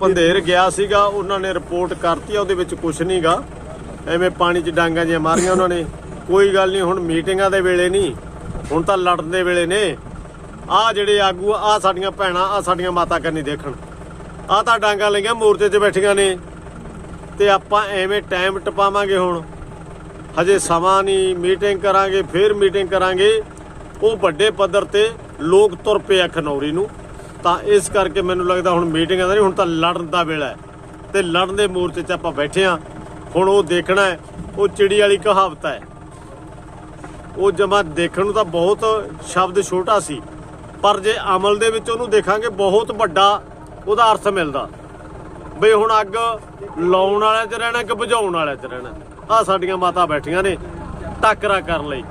ਪੰਧੇਰ ਗਿਆ ਸੀਗਾ, ਉਹਨਾਂ ਨੇ ਰਿਪੋਰਟ ਕਰਤੀ ਆ, ਉਹਦੇ ਵਿੱਚ ਕੁਝ ਨਹੀਂਗਾ ਐਵੇਂ ਪਾਣੀ 'ਚ ਡਾਂਗਾਂ ਜਿਹੀਆਂ ਮਾਰੀਆਂ ਉਹਨਾਂ ਨੇ। ਕੋਈ ਗੱਲ ਨਹੀਂ ਹੁਣ ਮੀਟਿੰਗਾਂ ਦੇ ਵੇਲੇ ਨਹੀਂ ਹੁਣ ਤਾਂ ਲੜਨ ਦੇ ਵੇਲੇ ਨੇ। ਆ ਜਿਹੜੇ ਆਗੂ ਆ ਸਾਡੀਆਂ ਭੈਣਾਂ, ਆ ਸਾਡੀਆਂ ਮਾਤਾ ਕਰਨੀ ਦੇਖਣ। ਆ ਤਾਂ ਡਾਂਗਾਂ ਲਈਆਂ, ਮੋਰਚੇ 'ਚ ਬੈਠੀਆਂ ਨੇ। ਤੇ ਆਪਾਂ ਐਵੇਂ ਟਾਈਮ ਟਪਾਵਾਂਗੇ ਹੁਣ। ਹਜੇ ਸਮਾਂ ਨਹੀਂ ਮੀਟਿੰਗ ਕਰਾਂਗੇ, ਫਿਰ ਮੀਟਿੰਗ ਕਰਾਂਗੇ। ਉਹ ਵੱਡੇ ਪੱਧਰ ਤੇ ਲੋਕ ਤੁਰ ਪਏ ਆ ਖਨੌਰੀ ਨੂੰ। ਤਾਂ ਇਸ ਕਰਕੇ ਮੈਨੂੰ ਲੱਗਦਾ ਹੁਣ ਮੀਟਿੰਗਾਂ ਦਾ ਨਹੀਂ, ਹੁਣ ਤਾਂ ਲੜਨ ਦਾ ਵੇਲਾ ਹੈ। ਤੇ ਲੜਨ ਦੇ ਮੋਰਚੇ 'ਚ ਆਪਾਂ ਬੈਠੇ ਆ ਹੁਣ ਉਹ ਦੇਖਣਾ ਹੈ, ਉਹ ਚਿੜੀ ਵਾਲੀ ਕਹਾਵਤ ਹੈ। ਉਹ ਜਮਾ ਦੇਖਣ ਨੂੰ ਤਾਂ ਬਹੁਤ ਸ਼ਬਦ ਛੋਟਾ ਸੀ। ਪਰ ਜੇ ਅਮਲ ਦੇ ਵਿੱਚ ਉਹਨੂੰ ਦੇਖਾਂਗੇ, ਬਹੁਤ ਵੱਡਾ ਉਹਦਾ ਅਰਥ ਮਿਲਦਾ। ਬਈ ਹੁਣ ਅੱਗ ਲਾਉਣ ਵਾਲਿਆਂ 'ਚ ਰਹਿਣਾ ਕਿ ਬੁਝਾਉਣ ਵਾਲਿਆਂ 'ਚ ਰਹਿਣਾ? ਆ ਸਾਡੀਆਂ ਮਾਤਾ ਬੈਠੀਆਂ ਨੇ ਟੱਕਰਾ ਕਰਨ ਲਈ।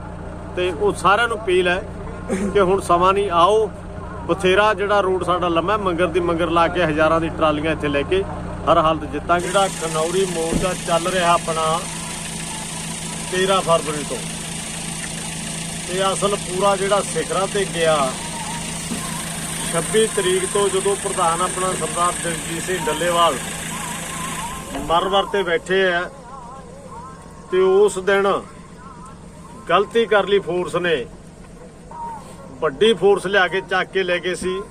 ਤੇ ਉਹ ਸਾਰਿਆਂ ਨੂੰ ਅਪੀਲ ਹੈ ਕਿ ਹੁਣ ਸਮਾਂ ਨਹੀਂ, ਆਓ। ਬਥੇਰਾ ਜਿਹੜਾ ਰੂਟ ਸਾਡਾ ਲੰਮਾ ਮੰਗਰ ਦੀ ਮੰਗਰ ਲਾ ਕੇ ਹਜ਼ਾਰਾਂ ਦੀ ਟਰਾਲੀਆਂ ਇੱਥੇ ਲੈ ਕੇ ਹਰ ਹਾਲਤ ਜਿੱਤਾਂ ਜਿਹੜਾ ਖਨੌਰੀ ਮੋਰਚਾ ਚੱਲ ਰਿਹਾ ਆਪਣਾ 13 ਫਰਵਰੀ ਤੋਂ। ਤੇ ਅਸਲ ਪੂਰਾ ਜਿਹੜਾ ਸਿਖਰਾਂ ਤੇ ਗਿਆ 26 ਤਰੀਕ ਤੋਂ ਜਦੋਂ ਪ੍ਰਧਾਨ ਆਪਣਾ ਸਰਦਾਰ ਜਗਜੀਤ ਸਿੰਘ ਡੱਲੇਵਾਲ ਮਰਵਰ ਤੇ ਬੈਠੇ ਆ, ਤੇ ਉਸ ਦਿਨ ਗਲਤੀ ਕਰ ਲਈ ਫੋਰਸ ਨੇ। ਵੱਡੀ ਫੋਰਸ ਲਿਆ ਕੇ ਚੱਕ ਕੇ ਲੈ ਗਏ ਸੀ।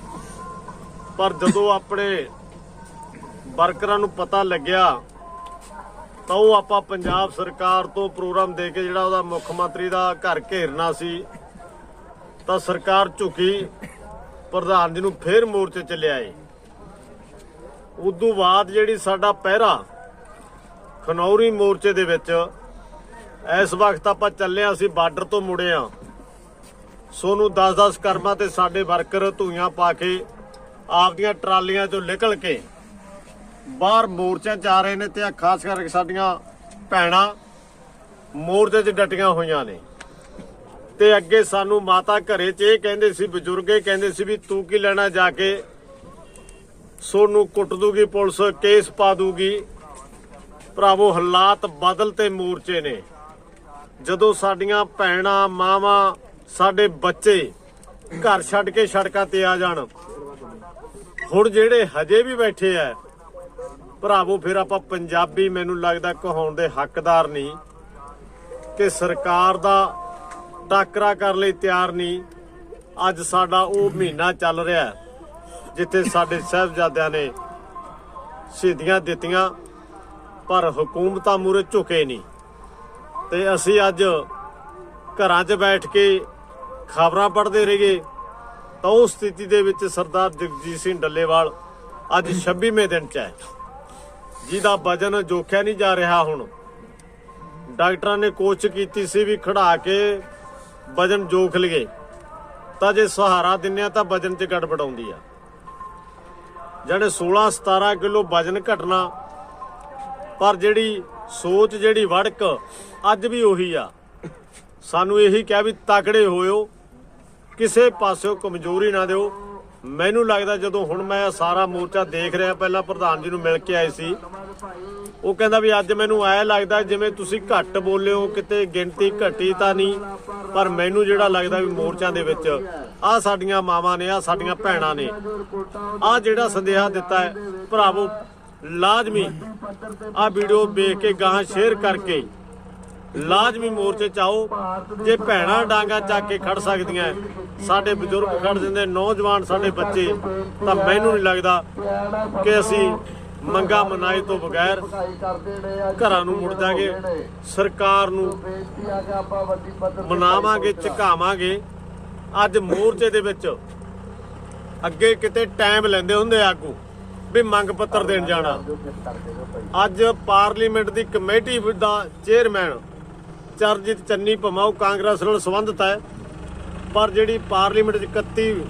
ਪਰ ਜਦੋਂ ਆਪਣੇ ਵਰਕਰਾਂ ਨੂੰ ਪਤਾ ਲੱਗਿਆ, ਤਾਂ ਉਹ ਆਪਾਂ ਪੰਜਾਬ ਸਰਕਾਰ ਤੋਂ ਪ੍ਰੋਗਰਾਮ ਦੇ ਕੇ ਜਿਹੜਾ ਉਹਦਾ ਮੁੱਖ ਮੰਤਰੀ ਦਾ ਘਰ ਘੇਰਨਾ ਸੀ, ਤਾਂ ਸਰਕਾਰ ਝੁਕੀ, ਪ੍ਰਧਾਨ ਜੀ ਨੂੰ ਫੇਰ ਮੋਰਚੇ ਚ ਲਿਆਏ। ਉਦੋਂ ਬਾਅਦ ਜਿਹੜੀ ਸਾਡਾ ਪਹਿਰਾ ਖਨੌਰੀ ਮੋਰਚੇ ਦੇ ਵਿੱਚ, ਇਸ ਵਕਤ ਆਪਾਂ ਚੱਲੇ ਹਾਂ ਅਸੀਂ ਬਾਰਡਰ ਤੋਂ ਮੁੜੇ ਆ ਸੋਨੂੰ 10-10 ਕਰਮਾਂ ਤੇ ਸਾਡੇ ਵਰਕਰ ਧੂਈਆਂ ਪਾ ਕੇ ਆਪਦੀਆਂ ਟਰਾਲੀਆਂ ਚੋਂ ਨਿਕਲ ਕੇ ਬਾਹਰ ਮੋਰਚਿਆਂ 'ਚ ਆ ਰਹੇ ਨੇ ਤੇ ਖਾਸ ਕਰਕੇ ਸਾਡੀਆਂ ਭੈਣਾਂ ਮੋਰਚੇ 'ਚ ਡਟੀਆਂ ਹੋਈਆਂ ਨੇ। ਤੇ ਅੱਗੇ ਸਾਨੂੰ ਮਾਤਾ ਘਰੇ 'ਚ ਇਹ ਕਹਿੰਦੇ ਸੀ, ਬਜ਼ੁਰਗੇ ਕਹਿੰਦੇ ਸੀ ਵੀ ਤੂੰ ਕੀ ਲੈਣਾ ਜਾ ਕੇ? ਸੋਨੂੰ ਕੁੱਟ ਦੂਗੀ ਪੁਲਿਸ, ਕੇਸ ਪਾ ਦੂਗੀ। ਭਰਾਵੋ, ਹਾਲਾਤ ਬਦਲ ਤੇ ਮੋਰਚੇ ਨੇ। ਜਦੋਂ ਸਾਡੀਆਂ ਭੈਣਾਂ, ਮਾਵਾਂ ਸਾਡੇ ਬੱਚੇ ਘਰ ਛੱਡ ਕੇ ਸੜਕਾਂ ਤੇ ਆ ਜਾਣ। ਹੁਣ ਜਿਹੜੇ ਹਜੇ ਵੀ ਬੈਠੇ ਆ, ਭਰਾਵੋ, ਫਿਰ ਆਪਾਂ ਪੰਜਾਬੀ ਮੈਨੂੰ ਲੱਗਦਾ ਕਹਾਉਣ ਦੇ ਹੱਕਦਾਰ ਨਹੀਂ ਕਿ ਸਰਕਾਰ ਦਾ ਟਾਕਰਾ ਕਰਨ ਲਈ ਤਿਆਰ ਨਹੀਂ। ਅੱਜ ਸਾਡਾ ਉਹ ਮਹੀਨਾ ਚੱਲ ਰਿਹਾ ਜਿੱਥੇ ਸਾਡੇ ਸਾਹਿਬਜ਼ਾਦਿਆਂ ਨੇ ਸ਼ਹੀਦੀਆਂ ਦਿੱਤੀਆਂ, ਪਰ ਹਕੂਮਤਾਂ ਮੂਰੇ ਝੁਕੇ ਨਹੀਂ। ਤੇ ਅਸੀਂ ਅੱਜ ਘਰਾਂ 'ਚ ਬੈਠ ਕੇ ਖਬਰਾਂ ਪੜ੍ਹਦੇ ਰਹੀਏ, ਤਾਂ ਉਸ ਸਥਿਤੀ ਦੇ ਵਿੱਚ ਸਰਦਾਰ ਜਗਜੀਤ ਸਿੰਘ ਡੱਲੇਵਾਲ ਅੱਜ 26ਵੇਂ ਦਿਨ 'ਚ ਹੈ। ਜਿਹਦਾ ਵਜਨ ਜੋਖਿਆ ਨਹੀਂ ਜਾ ਰਿਹਾ ਹੁਣ। ਡਾਕਟਰਾਂ ਨੇ ਕੋਸ਼ਿਸ਼ ਕੀਤੀ ਸੀ ਵੀ ਖੜਾ ਕੇ ਵਜਨ ਜੋਖ ਲਈਏ। ਤਾਂ ਜੇ ਸਹਾਰਾ ਦਿੰਨੇ ਆ ਤਾਂ ਵਜਨ 'ਚ ਗੜਬੜ ਆਉਂਦੀ ਆ। ਜਿਹੜੇ 16 17 ਕਿਲੋ ਵਜਨ ਘਟਣਾ, ਪਰ ਜਿਹੜੀ ਸੋਚ, ਜਿਹੜੀ ਵੜਕ ਅੱਜ ਵੀ ਉਹੀ ਆ। ਸਾਨੂੰ ਇਹੀ ਕਿਹਾ ਵੀ ਤਕੜੇ ਹੋਇਓ ਕਿਸੇ ਪਾਸਿਓਂ ਕਮਜ਼ੋਰੀ ਨਾ ਦਿਓ। ਮੈਨੂੰ ਲੱਗਦਾ ਜਦੋਂ ਹੁਣ ਮੈਂ ਸਾਰਾ ਮੋਰਚਾ ਦੇਖ ਰਿਹਾ, ਪਹਿਲਾਂ ਪ੍ਰਧਾਨ ਜੀ ਨੂੰ ਮਿਲ ਕੇ ਆਏ ਸੀ, ਉਹ ਕਹਿੰਦਾ ਵੀ ਅੱਜ ਮੈਨੂੰ ਐ ਲੱਗਦਾ ਜਿਵੇਂ ਤੁਸੀਂ ਘੱਟ ਬੋਲਿਓ ਕਿਤੇ ਗਿਣਤੀ ਘਟੀ ਤਾਂ ਨਹੀਂ, ਪਰ ਮੈਨੂੰ ਜਿਹੜਾ ਲੱਗਦਾ ਵੀ ਮੋਰਚਾ ਦੇ ਵਿੱਚ ਆ ਸਾਡੀਆਂ ਮਾਵਾਂ ਨੇ ਆ ਸਾਡੀਆਂ ਭੈਣਾਂ ਨੇ ਆ ਜਿਹੜਾ ਸੰਦੇਹਾ ਦਿੱਤਾ ਹੈ, ਭਰਾਵੋ, ਲਾਜ਼ਮੀ ਆ ਵੀਡੀਓ ਵੇਖ ਕੇ ਗਾਂ ਸ਼ੇਅਰ ਕਰਕੇ ਲਾਜ਼ਮੀ ਮੋਰਚੇ ਚ ਆਓ। ਜੇ ਭੈਣਾਂ ਡਾਂਗਾ ਚੱਕ ਕੇ ਖੜ ਸਕਦੀਆਂ, ਸਾਡੇ ਬਜ਼ੁਰਗ ਖੜ ਜਾਂਦੇ, ਨੌਜਵਾਨ ਸਾਡੇ ਬੱਚੇ, ਤਾਂ ਮੈਨੂੰ ਨਹੀਂ ਲੱਗਦਾ ਕਿ ਅਸੀਂ ਮੰਗਾ ਮਨਾਏ ਤੋਂ ਬਗੈਰ ਘਰਾਂ ਨੂੰ ਮੁੜ ਜਾਗੇ। ਸਰਕਾਰ ਨੂੰ ਮਨਾਵਾਂਗੇ, ਝਕਾਵਾਂਗੇ। ਅੱਜ ਮੋਰਚੇ ਦੇ ਵਿੱਚ ਅੱਗੇ ਕਿਤੇ ਟਾਈਮ ਲੈਂਦੇ ਹੁੰਦੇ ਆਗੂ ਵੀ ਮੰਗ ਪੱਤਰ ਦੇਣ ਜਾਣਾ। ਅੱਜ ਪਾਰਲੀਮੈਂਟ ਦੀ ਕਮੇਟੀ ਦਾ ਚੇਅਰਮੈਨ ਚਰਜੀਤ ਚੰਨੀ ਭਮਾਉ ਕਾਂਗਰਸ ਨਾਲ ਸੰਬੰਧਿਤ ਹੈ। ਪਰ ਜਿਹੜੀ ਪਾਰਲੀਮੈਂਟ 'ਚ 31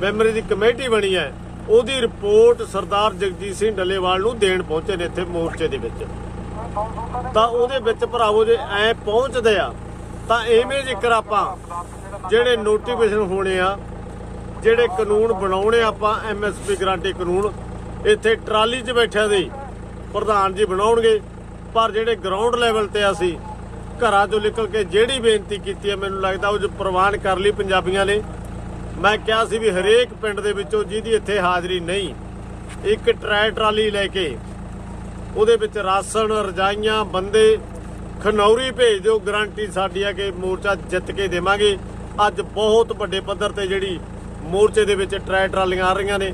ਮੈਂਬਰੀ ਦੀ ਕਮੇਟੀ ਬਣੀ ਹੈ, ਉਹਦੀ ਰਿਪੋਰਟ ਸਰਦਾਰ ਜਗਜੀਤ ਸਿੰਘ ਡੱਲੇਵਾਲ ਨੂੰ ਦੇਣ ਪਹੁੰਚੇ ਨੇ ਇੱਥੇ ਮੋਰਚੇ ਦੇ ਵਿੱਚ। ਤਾਂ ਉਹਦੇ ਵਿੱਚ ਭਰਾਵੋ ਜੇ ਐ ਪਹੁੰਚਦੇ ਆ, ਤਾਂ ਐਵੇਂ ਜ਼ਿਕਰ ਆਪਾਂ ਜਿਹੜੇ ਨੋਟੀਫਿਕੇਸ਼ਨ ਹੋਣੇ ਆ, ਜਿਹੜੇ ਕਾਨੂੰਨ ਬਣਾਉਣੇ ਆਪਾਂ ਐਮਐਸਪੀ ਗਰੰਟੀ ਕਾਨੂੰਨ, ਇੱਥੇ ਟਰਾਲੀ 'ਚ ਬੈਠਿਆਂ ਦੇ ਪ੍ਰਧਾਨ ਜੀ ਬਣਾਉਣਗੇ। ਪਰ ਜਿਹੜੇ ਗਰਾਊਂਡ ਲੈਵਲ ਤੇ ਅਸੀਂ ਘਰਾਂ ਚੋਂ ਨਿਕਲ ਕੇ ਜਿਹੜੀ ਬੇਨਤੀ ਕੀਤੀ ਹੈ, ਮੈਨੂੰ ਲੱਗਦਾ ਉਹ ਜੋ ਪ੍ਰਵਾਨ ਕਰ ਲਈ ਪੰਜਾਬੀਆਂ ਨੇ, ਮੈਂ ਕਿਹਾ ਸੀ ਵੀ ਹਰੇਕ ਪਿੰਡ ਦੇ ਵਿੱਚੋਂ ਜਿਹਦੀ ਇੱਥੇ ਹਾਜ਼ਰੀ ਨਹੀਂ, ਇੱਕ ਟਰੈ ਟਰਾਲੀ ਲੈ ਕੇ ਉਹਦੇ ਵਿੱਚ ਰਾਸ਼ਨ, ਰਜਾਈਆਂ, ਬੰਦੇ ਖਨੌਰੀ ਭੇਜ ਦਿਓ, ਗਾਰੰਟੀ ਸਾਡੀ ਹੈ ਕਿ ਮੋਰਚਾ ਜਿੱਤ ਕੇ ਦੇਵਾਂਗੇ। ਅੱਜ ਬਹੁਤ ਵੱਡੇ ਪੱਧਰ ਤੇ ਜਿਹੜੀ ਮੋਰਚੇ ਦੇ ਵਿੱਚ ਟਰੈ ਟਰਾਲੀਆਂ ਆ ਰਹੀਆਂ ਨੇ,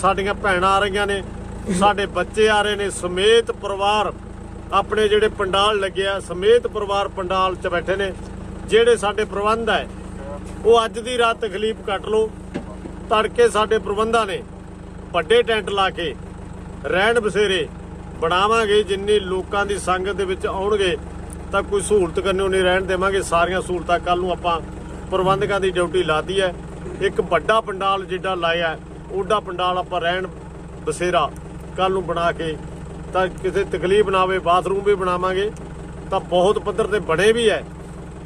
ਸਾਡੀਆਂ ਭੈਣਾਂ ਆ ਰਹੀਆਂ ਨੇ, ਸਾਡੇ ਬੱਚੇ ਆ ਰਹੇ ਨੇ, ਸਮੇਤ ਪਰਿਵਾਰ ਆਪਣੇ ਜਿਹੜੇ ਪੰਡਾਲ ਲੱਗਿਆ ਸਮੇਤ ਪਰਿਵਾਰ ਪੰਡਾਲ 'ਚ ਬੈਠੇ ਨੇ, ਜਿਹੜੇ ਸਾਡੇ ਪ੍ਰਬੰਧ ਹੈ, ਉਹ ਅੱਜ ਦੀ ਰਾਤ ਤਕਲੀਫ ਕੱਟ ਲਓ, ਤੜਕੇ ਸਾਡੇ ਪ੍ਰਬੰਧਾਂ ਨੇ ਵੱਡੇ ਟੈਂਟ ਲਾ ਕੇ ਰਹਿਣ ਬਸੇਰੇ ਬਣਾਵਾਂਗੇ, ਜਿੰਨੀ ਲੋਕਾਂ ਦੀ ਸੰਗਤ ਦੇ ਵਿੱਚ ਆਉਣਗੇ, ਤਾਂ ਕੋਈ ਸਹੂਲਤ ਕਰਨੋਂ ਨਹੀਂ ਰਹਿਣ ਦੇਵਾਂਗੇ, ਸਾਰੀਆਂ ਸਹੂਲਤਾਂ ਕੱਲ ਨੂੰ ਆਪਾਂ ਪ੍ਰਬੰਧਕਾਂ ਦੀ ਡਿਊਟੀ ਲਾਤੀ ਹੈ। ਇੱਕ ਵੱਡਾ ਪੰਡਾਲ ਜਿੱਡਾ ਲਾਇਆ, ਉਹਦਾ ਪੰਡਾਲ ਆਪਾਂ ਰਹਿਣ ਬਸੇਰਾ ਕੱਲ ਨੂੰ ਬਣਾ ਕੇ ਤਾਂ ਕਿਸੇ ਤਕਲੀਫ ਨਾ ਆਵੇ ਬਾਥਰੂਮ ਵੀ ਬਣਾਵਾਂਗੇ ਤਾਂ ਬਹੁਤ ਪੱਧਰ ਤੇ ਬਣੇ ਵੀ ਹੈ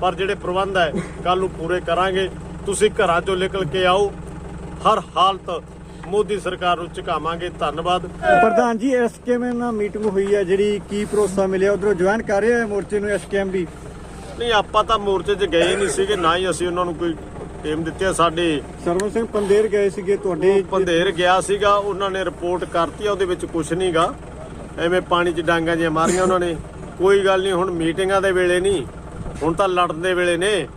ਪਰ ਜਿਹੜੇ ਪ੍ਰਬੰਧ ਹੈ ਕੱਲ ਨੂੰ ਪੂਰੇ ਕਰਾਂਗੇ। ਤੁਸੀਂ ਘਰਾਂ ਚੋਂ ਨਿਕਲ ਕੇ ਆਓ ਹਰ ਹਾਲਤ ਮੋਦੀ ਸਰਕਾਰ ਨੂੰ ਝੁਕਾਵਾਂਗੇ ਧੰਨਵਾਦ। ਪ੍ਰਧਾਨ ਜੀ ਐਸਕੇਐਮ ਨਾਲ ਮੀਟਿੰਗ ਹੋਈ ਹੈ ਜਿਹੜੀ ਕੀ ਭਰੋਸਾ ਮਿਲਿਆ? ਉਧਰੋਂ ਜੁਆਇਨ ਕਰ ਰਿਹਾ ਹੈ ਮੋਰਚੇ ਨੂੰ ਐਸਕੇਐਮ ਵੀ ਨਹੀਂ ਆਪਾਂ ਤਾਂ ਮੋਰਚੇ 'ਚ ਗਏ ਨਹੀਂ ਸੀਗੇ ਨਾ ਹੀ ਅਸੀਂ ਉਹਨਾਂ ਨੂੰ ਕੋਈ ਟੀਮ ਦਿੱਤੀ ਸਾਡੇ ਸਰਵਨ ਸਿੰਘ ਪੰਦੇਰ ਗਏ ਸੀਗੇ ਤੁਹਾਡੇ ਪੰਧੇਰ ਗਿਆ ਸੀਗਾ ਉਹਨਾਂ ਨੇ ਰਿਪੋਰਟ ਕਰਤੀ ਆ ਉਹਦੇ ਵਿੱਚ ਕੁਝ ਨਹੀਂਗਾ ਐਵੇਂ ਪਾਣੀ 'ਚ ਡਾਂਗਾਂ ਜਿਹੀਆਂ ਮਾਰੀਆਂ ਉਹਨਾਂ ਨੇ। ਕੋਈ ਗੱਲ ਨਹੀਂ, ਹੁਣ ਮੀਟਿੰਗਾਂ ਦੇ ਵੇਲੇ ਨਹੀਂ, ਹੁਣ ਤਾਂ ਲੜਨ ਦੇ ਵੇਲੇ ਨੇ।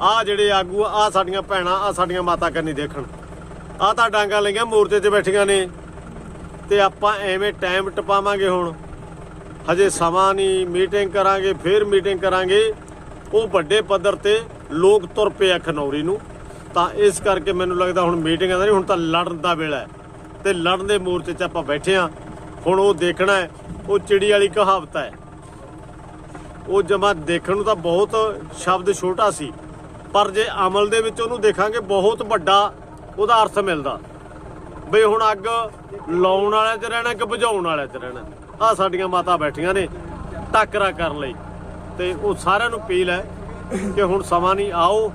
ਆ ਜਿਹੜੇ ਆਗੂ ਆ ਸਾਡੀਆਂ ਭੈਣਾਂ, ਆ ਸਾਡੀਆਂ ਮਾਤਾ ਕਰਨੀ ਦੇਖਣ। ਆ ਤਾਂ ਡਾਂਗਾਂ ਲਈਆਂ ਮੋਰਚੇ 'ਚ ਬੈਠੀਆਂ ਨੇ। ਤੇ ਆਪਾਂ ਐਵੇਂ ਟਾਈਮ ਟਪਾਵਾਂਗੇ ਹੁਣ। ਹਜੇ ਸਮਾਂ ਨਹੀਂ, ਮੀਟਿੰਗ ਕਰਾਂਗੇ, ਫਿਰ ਮੀਟਿੰਗ ਕਰਾਂਗੇ। ਉਹ ਵੱਡੇ ਪੱਧਰ ਤੇ ਲੋਕ ਤੁਰ ਪਏ ਆ ਖਨੌਰੀ ਨੂੰ। ਤਾਂ ਇਸ ਕਰਕੇ ਮੈਨੂੰ ਲੱਗਦਾ ਹੁਣ ਮੀਟਿੰਗਾਂ ਦਾ ਨਹੀਂ, ਹੁਣ ਤਾਂ ਲੜਨ ਦਾ ਵੇਲਾ ਹੈ। ਤੇ ਲੜਨ ਦੇ ਮੋਰਚੇ 'ਚ ਆਪਾਂ ਬੈਠੇ ਆ ਹੁਣ ਉਹ ਦੇਖਣਾ ਹੈ, ਉਹ ਚਿੜੀ ਵਾਲੀ ਕਹਾਵਤ ਹੈ। ਉਹ ਜਮਾ ਦੇਖਣ ਨੂੰ ਤਾਂ ਬਹੁਤ ਸ਼ਬਦ ਛੋਟਾ ਸੀ, ਪਰ ਜੇ ਅਮਲ ਦੇ ਵਿੱਚ ਉਹਨੂੰ ਦੇਖਾਂਗੇ, ਬਹੁਤ ਵੱਡਾ ਉਹਦਾ ਅਰਥ ਮਿਲਦਾ। ਬਈ ਹੁਣ ਅੱਗ ਲਾਉਣ ਵਾਲਿਆਂ 'ਚ ਰਹਿਣਾ ਕਿ ਬੁਝਾਉਣ ਵਾਲਿਆਂ 'ਚ ਰਹਿਣਾ? ਆ ਸਾਡੀਆਂ ਮਾਤਾ ਬੈਠੀਆਂ ਨੇ, ਟੱਕਰਾ ਕਰਨ ਲਈ। ਤੇ ਉਹ ਸਾਰਿਆਂ ਨੂੰ ਅਪੀਲ ਹੈ ਕਿ ਹੁਣ ਸਮਾਂ ਨਹੀਂ, ਆਓ,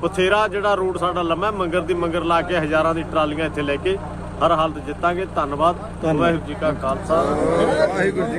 ਬਥੇਰਾ ਜਿਹੜਾ ਰੂਟ ਸਾਡਾ ਲੰਮਾ ਮੰਗਰ ਦੀ ਮੰਗਰ ਲਾ ਕੇ ਹਜ਼ਾਰਾਂ ਦੀ ਟਰਾਲੀਆਂ ਇੱਥੇ ਲੈ ਕੇ ਹਰ ਹਾਲਤ ਜਿੱਤਾਂਗੇ। ਧੰਨਵਾਦ। ਵਾਹਿਗੁਰੂ ਜੀ ਕਾ ਖਾਲਸਾ। ਵਾਹਿਗੁਰੂ ਜੀ